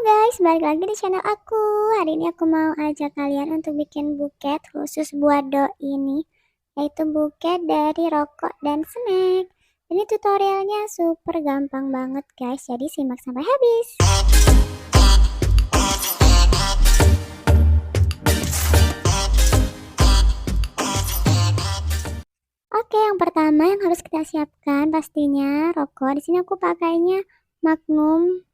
guys, balik lagi di channel aku. Hari ini aku mau ajak kalian untuk bikin buket khusus buat do ini, yaitu buket dari rokok dan snack. Ini tutorialnya super gampang banget guys, jadi simak sampai habis. Oke, yang pertama yang harus kita siapkan pastinya rokok. Di sini aku pakainya Magnum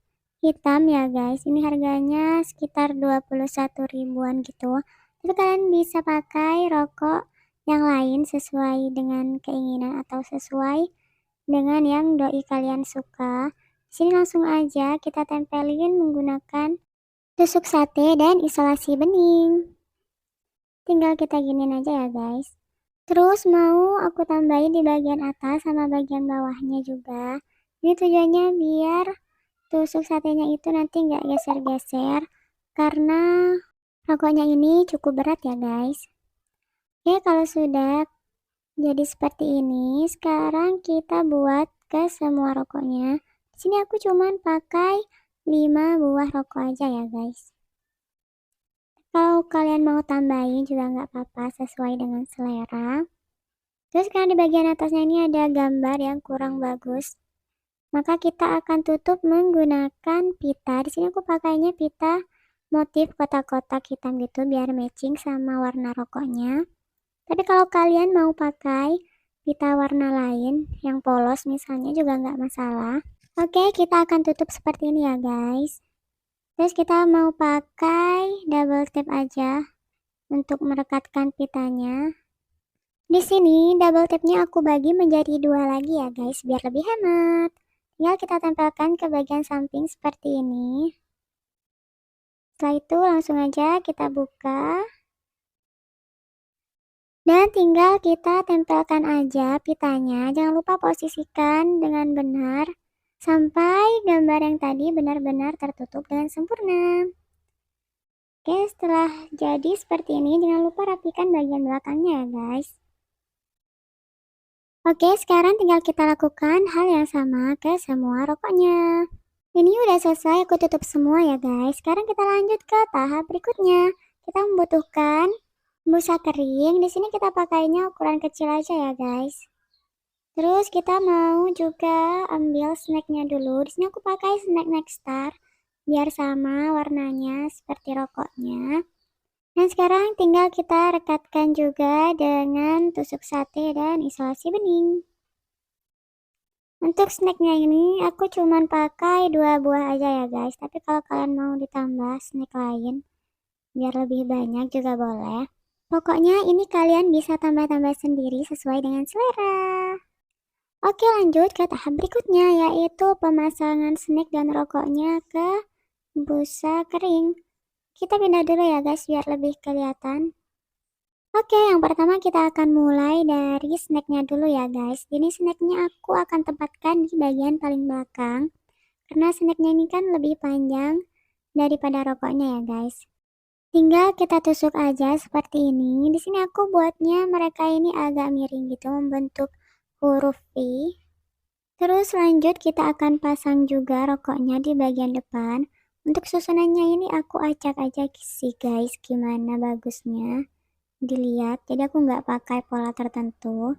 hitam ya guys. Ini harganya sekitar 21 ribuan gitu. Tapi kalian bisa pakai rokok yang lain sesuai dengan keinginan atau sesuai dengan yang doi kalian suka. Sini langsung aja kita tempelin menggunakan tusuk sate dan isolasi bening. Tinggal kita giniin aja ya guys. Terus mau aku tambahin di bagian atas sama bagian bawahnya juga. Ini tujuannya biar tusuk satenya itu nanti nggak geser-geser karena rokoknya ini cukup berat ya guys. Oke kalau sudah jadi seperti ini sekarang kita buat ke semua rokoknya. Di sini aku cuman pakai 5 buah rokok aja ya guys. Kalau kalian mau tambahin juga nggak apa-apa sesuai dengan selera. Terus karena di bagian atasnya ini ada gambar yang kurang bagus maka kita akan tutup menggunakan pita. Di sini aku pakainya pita motif kotak-kotak hitam gitu biar matching sama warna rokoknya. Tapi kalau kalian mau pakai pita warna lain yang polos misalnya juga nggak masalah. Oke kita akan tutup seperti ini ya guys. Terus kita mau pakai double tape aja untuk merekatkan pitanya. Di sini double tape-nya aku bagi menjadi dua lagi ya guys biar lebih hemat Tinggal kita tempelkan ke bagian samping seperti ini. Setelah itu langsung aja kita buka. Dan tinggal kita tempelkan aja pitanya. Jangan lupa posisikan dengan benar sampai gambar yang tadi benar-benar tertutup dengan sempurna. Oke, setelah jadi seperti ini, jangan lupa rapikan bagian belakangnya ya guys. Oke, sekarang tinggal kita lakukan hal yang sama ke semua rokoknya. Ini udah selesai, aku tutup semua ya guys. Sekarang kita lanjut ke tahap berikutnya. Kita membutuhkan busa kering. Di sini kita pakainya ukuran kecil aja ya guys. Terus kita mau juga ambil snacknya dulu. Di sini aku pakai snack Nexstar biar sama warnanya seperti rokoknya. Dan sekarang tinggal kita rekatkan juga dengan tusuk sate dan isolasi bening. Untuk snacknya ini aku cuman pakai dua buah aja ya guys. Tapi kalau kalian mau ditambah snack lain biar lebih banyak juga boleh. Pokoknya ini kalian bisa tambah-tambah sendiri sesuai dengan selera. Oke lanjut ke tahap berikutnya yaitu pemasangan snack dan rokoknya ke busa kering. Kita pindah dulu ya guys biar lebih kelihatan. Oke, yang pertama kita akan mulai dari snacknya dulu ya guys. Ini snacknya aku akan tempatkan di bagian paling belakang. Karena snacknya ini kan lebih panjang daripada rokoknya ya guys. Tinggal kita tusuk aja seperti ini. Di sini aku buatnya mereka ini agak miring gitu membentuk huruf V. Terus lanjut kita akan pasang juga rokoknya di bagian depan. Untuk susunannya ini aku acak aja sih guys, gimana bagusnya. Dilihat, jadi aku nggak pakai pola tertentu.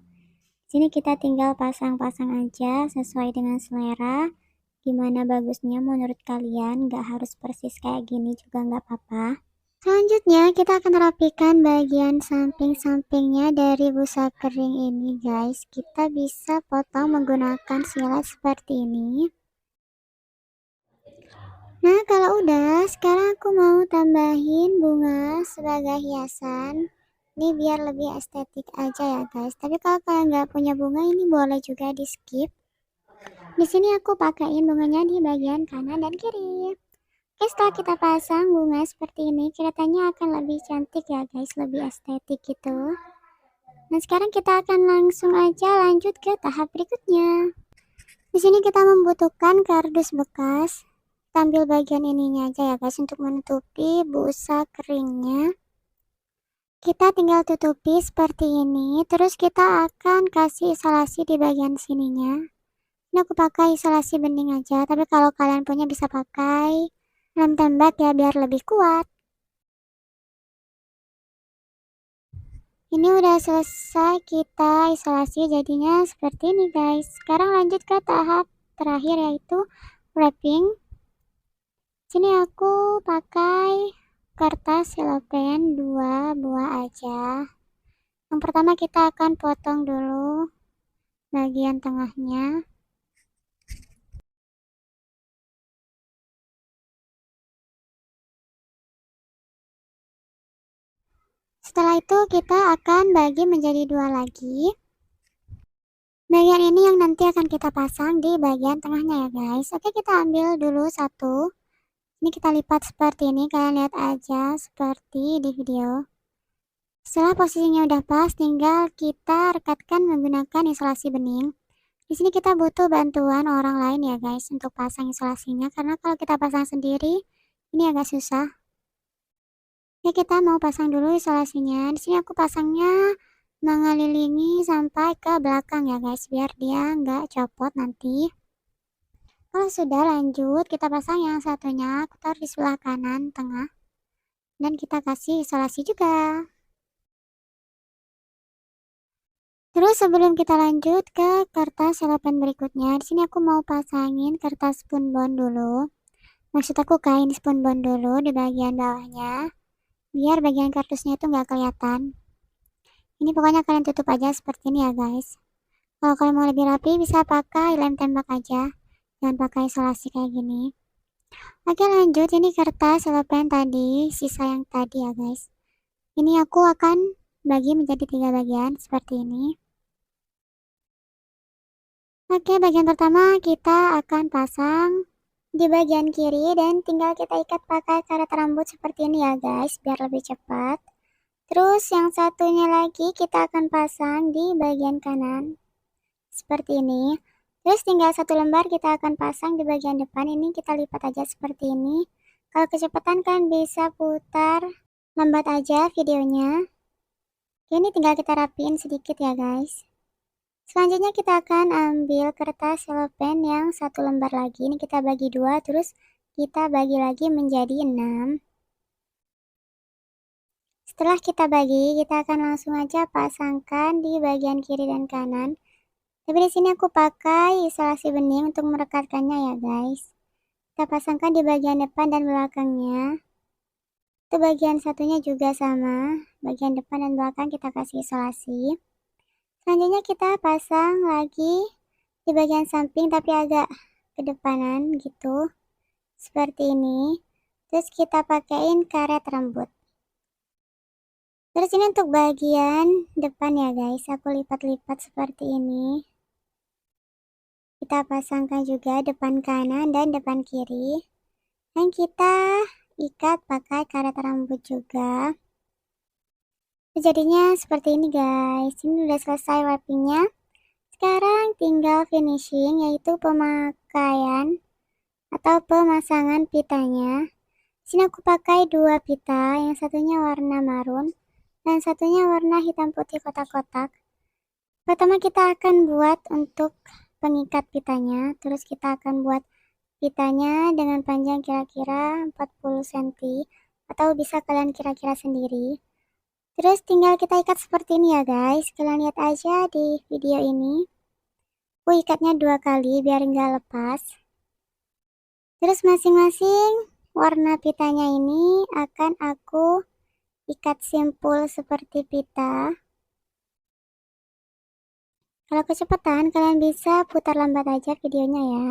Sini kita tinggal pasang-pasang aja sesuai dengan selera. Gimana bagusnya menurut kalian, nggak harus persis kayak gini juga nggak apa-apa. Selanjutnya kita akan rapikan bagian samping-sampingnya dari busa kering ini guys. Kita bisa potong menggunakan silet seperti ini. Nah, kalau udah, sekarang aku mau tambahin bunga sebagai hiasan. Ini biar lebih estetik aja ya guys. Tapi kalau kalian nggak punya bunga, ini boleh juga di skip. Di sini aku pakaiin bunganya di bagian kanan dan kiri. Oke, setelah kita pasang bunga seperti ini, kelihatannya akan lebih cantik ya guys, lebih estetik gitu. Nah, sekarang kita akan langsung aja lanjut ke tahap berikutnya. Di sini kita membutuhkan kardus bekas ambil bagian ininya aja ya guys untuk menutupi busa keringnya kita tinggal tutupi seperti ini terus kita akan kasih isolasi di bagian sininya ini aku pakai isolasi bening aja tapi kalau kalian punya bisa pakai lem tembak ya biar lebih kuat. Ini udah selesai kita isolasi jadinya seperti ini guys. Sekarang lanjut ke tahap terakhir yaitu wrapping. Sini aku pakai kertas selopen dua buah aja. Yang pertama kita akan potong dulu bagian tengahnya. Setelah itu kita akan bagi menjadi dua lagi. Bagian ini yang nanti akan kita pasang di bagian tengahnya ya guys. Oke kita ambil dulu satu. Ini kita lipat seperti ini. Kalian lihat aja seperti di video. Setelah posisinya udah pas, tinggal kita rekatkan menggunakan isolasi bening. Di sini kita butuh bantuan orang lain ya guys untuk pasang isolasinya karena kalau kita pasang sendiri ini agak susah. Oke, kita mau pasang dulu isolasinya. Di sini aku pasangnya mengelilingi sampai ke belakang ya guys, biar dia nggak copot nanti. Kalau sudah lanjut, kita pasang yang satunya, aku taruh di sebelah kanan tengah. Dan kita kasih isolasi juga. Terus sebelum kita lanjut ke kertas selopan berikutnya, di sini aku mau pasangin kertas bond dulu. Maksud aku kain bond dulu di bagian bawahnya biar bagian kardusnya itu nggak kelihatan ini pokoknya kalian tutup aja seperti ini ya guys kalau kalian mau lebih rapi bisa pakai lem tembak aja jangan pakai isolasi kayak gini. Oke lanjut. Ini kertas selopen tadi sisa yang tadi ya guys. Ini aku akan bagi menjadi tiga bagian seperti ini. Oke bagian pertama kita akan pasang di bagian kiri dan tinggal kita ikat pakai karet rambut seperti ini ya guys biar lebih cepat. Terus yang satunya lagi kita akan pasang di bagian kanan seperti ini terus tinggal satu lembar kita akan pasang di bagian depan ini kita lipat aja seperti ini kalau kecepatan kan bisa putar lambat aja videonya ini tinggal kita rapiin sedikit ya guys Selanjutnya kita akan ambil kertas selopen yang satu lembar lagi. Ini kita bagi dua, terus kita bagi lagi menjadi enam. Setelah kita bagi, kita akan langsung aja pasangkan di bagian kiri dan kanan. Tapi di sini aku pakai isolasi bening untuk merekatkannya ya guys. Kita pasangkan di bagian depan dan belakangnya. Itu bagian satunya juga sama. Bagian depan dan belakang kita kasih isolasi. Selanjutnya kita pasang lagi di bagian samping tapi agak ke depanan gitu. Seperti ini. Terus kita pakaiin karet rambut. Terus ini untuk bagian depan ya guys. Aku lipat-lipat seperti ini. Kita pasangkan juga depan kanan dan depan kiri. Dan kita ikat pakai karet rambut juga. Jadinya seperti ini guys. Ini udah selesai wrappingnya sekarang tinggal finishing yaitu pemakaian atau pemasangan pitanya. Sini aku pakai dua pita. Yang satunya warna marun dan satunya warna hitam putih kotak-kotak. Pertama kita akan buat untuk pengikat pitanya terus kita akan buat pitanya dengan panjang kira-kira 40 cm atau bisa kalian kira-kira sendiri Terus tinggal kita ikat seperti ini ya guys. Kalian lihat aja di video ini. Aku ikatnya dua kali biar nggak lepas. Terus masing-masing warna pitanya ini akan aku ikat simpul seperti pita. Kalau kecepatan kalian bisa putar lambat aja videonya ya.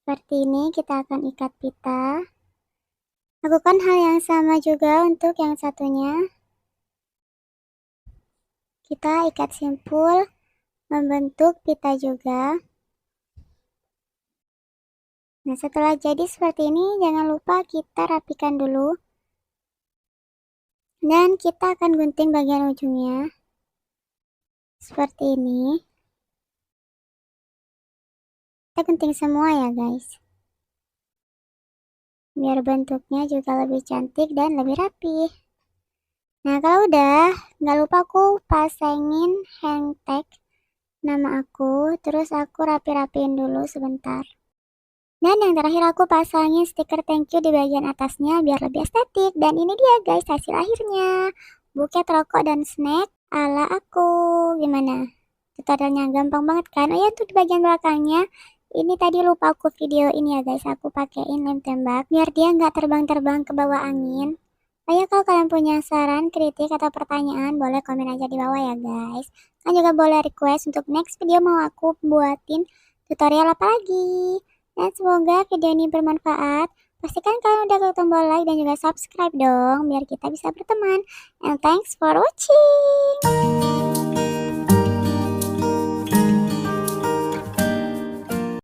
Seperti ini kita akan ikat pita. Lakukan hal yang sama juga untuk yang satunya. Kita ikat simpul, membentuk pita juga. Nah, setelah jadi seperti ini, jangan lupa kita rapikan dulu. Dan kita akan gunting bagian ujungnya. Seperti ini. Kita gunting semua ya guys biar bentuknya juga lebih cantik dan lebih rapi. Nah, kalau udah, nggak lupa aku pasangin hang tag nama aku, terus aku rapi-rapiin dulu sebentar. Dan yang terakhir aku pasangin stiker thank you di bagian atasnya biar lebih estetik. Dan ini dia guys hasil akhirnya. Buket rokok dan snack ala aku. Gimana? Tutorialnya gampang banget kan? Oh ya tuh di bagian belakangnya. Ini tadi lupa aku video ini ya guys. Aku pakein lem tembak biar dia nggak terbang-terbang ke bawah angin. Ayo kalau kalian punya saran, kritik, atau pertanyaan, boleh komen aja di bawah ya guys. Kan juga boleh request untuk next video mau aku buatin tutorial apa lagi. Dan semoga video ini bermanfaat. Pastikan kalian udah klik tombol like dan juga subscribe dong, biar kita bisa berteman. And thanks for watching.